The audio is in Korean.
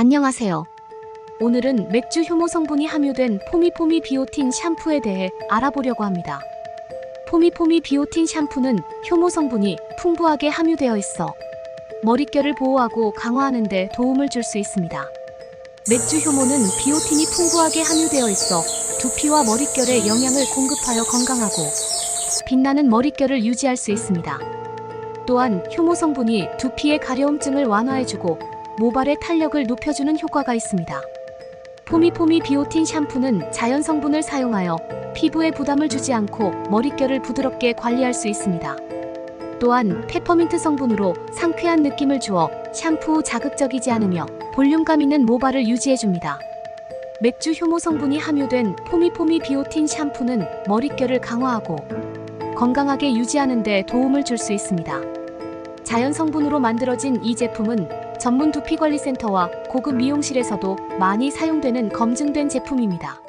안녕하세요. 오늘은 맥주 효모 성분이 함유된 포미포미 비오틴 샴푸에 대해 알아보려고 합니다. 포미포미 비오틴 샴푸는 효모 성분이 풍부하게 함유되어 있어 머릿결을 보호하고 강화하는 데 도움을 줄 수 있습니다. 맥주 효모는 비오틴이 풍부하게 함유되어 있어 두피와 머릿결에 영양을 공급하여 건강하고 빛나는 머릿결을 유지할 수 있습니다. 또한 효모 성분이 두피의 가려움증을 완화해주고 모발의 탄력을 높여주는 효과가 있습니다. 포미포미 비오틴 샴푸는 자연 성분을 사용하여 피부에 부담을 주지 않고 머릿결을 부드럽게 관리할 수 있습니다. 또한 페퍼민트 성분으로 상쾌한 느낌을 주어 샴푸 후 자극적이지 않으며 볼륨감 있는 모발을 유지해줍니다. 맥주 효모 성분이 함유된 포미포미 비오틴 샴푸는 머릿결을 강화하고 건강하게 유지하는 데 도움을 줄 수 있습니다. 자연 성분으로 만들어진 이 제품은 전문 두피관리센터와 고급 미용실에서도 많이 사용되는 검증된 제품입니다.